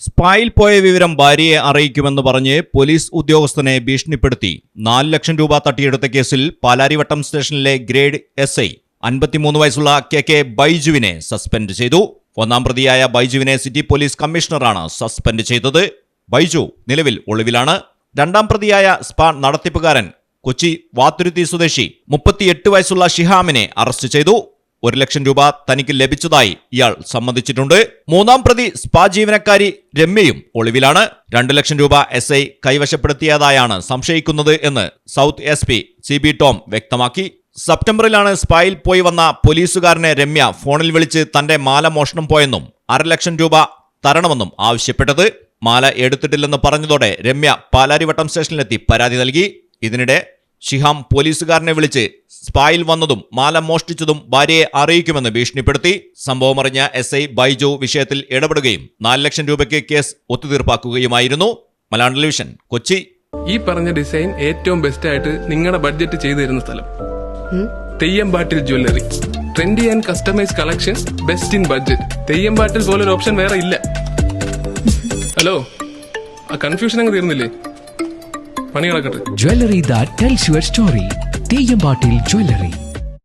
സ്പായിൽ പോയ വിവരം ഭാര്യയെ അറിയിക്കുമെന്ന് പറഞ്ഞ് പോലീസ് ഉദ്യോഗസ്ഥനെ ഭീഷണിപ്പെടുത്തി. നാല് ലക്ഷം രൂപ തട്ടിയെടുത്ത കേസിൽ പാലാരിവട്ടം സ്റ്റേഷനിലെ ഗ്രേഡ് എസ് ഐ അൻപത്തിമൂന്ന് വയസ്സുള്ള കെ കെ ബൈജുവിനെ സസ്പെൻഡ് ചെയ്തു. ഒന്നാം പ്രതിയായ ബൈജുവിനെ സിറ്റി പോലീസ് കമ്മീഷണറാണ് സസ്പെൻഡ് ചെയ്തത്. ബൈജു നിലവിൽ ഒളിവിലാണ്. രണ്ടാം പ്രതിയായ സ്പാ നടത്തിപ്പുകാരൻ കൊച്ചി വാത്തുരുത്തി സ്വദേശി മുപ്പത്തിയെട്ട് വയസ്സുള്ള ഷിഹാമിനെ അറസ്റ്റ് ചെയ്തു. ഒരു ലക്ഷം രൂപ തനിക്ക് ലഭിച്ചതായി ഇയാൾ സമ്മതിച്ചിട്ടുണ്ട്. മൂന്നാം പ്രതി സ്പാ ജീവനക്കാരി രമ്യയും ഒളിവിലാണ്. രണ്ടു ലക്ഷം രൂപ എസ് ഐ കൈവശപ്പെടുത്തിയതായാണ് സംശയിക്കുന്നത് എന്ന് south S P C B Tom വ്യക്തമാക്കി. സെപ്റ്റംബറിലാണ് സ്പായിൽ പോയി വന്ന പോലീസുകാരനെ രമ്യ ഫോണിൽ വിളിച്ച് തന്റെ മാല മോഷണം പോയെന്നും അരലക്ഷം രൂപ തരണമെന്നും ആവശ്യപ്പെട്ടത്. മാല എടുത്തിട്ടില്ലെന്ന് പറഞ്ഞതോടെ രമ്യ പാലാരിവട്ടം സ്റ്റേഷനിലെത്തി പരാതി നൽകി. ഇതിനിടെ ഷിഹാം പോലീസുകാരനെ വിളിച്ച് സ്പായിൽ വന്നതും മാല മോഷ്ടിച്ചതും ഭാര്യയെ അറിയിക്കുമെന്ന് ഭീഷണിപ്പെടുത്തി. സംഭവമറിഞ്ഞ എസ് ഐ ബൈജു വിഷയത്തിൽ ഇടപെടുകയും നാല് ലക്ഷം രൂപയ്ക്ക് കേസ് ഒത്തുതീർപ്പാക്കുകയുമായിരുന്നു. മലയാളം ടെലിവിഷൻ കൊച്ചി. ഈ പറഞ്ഞ ഡിസൈൻ ഏറ്റവും ബെസ്റ്റ് ആയിട്ട് നിങ്ങളുടെ ബഡ്ജറ്റ് ചെയ്തു തരുന്ന സ്ഥലം Theyyampattil jewellery. Trendy and customise collection best in budget Theyyampattil പോലൊരു ഓപ്ഷൻ വേറെ ഇല്ല. ഹലോ ആ കൺഫ്യൂഷൻ അങ്ങ് തീർന്നില്ലേ? പണി കിടക്കട്ടെ Jewelry that tells your story. Teyambatil Jewelry.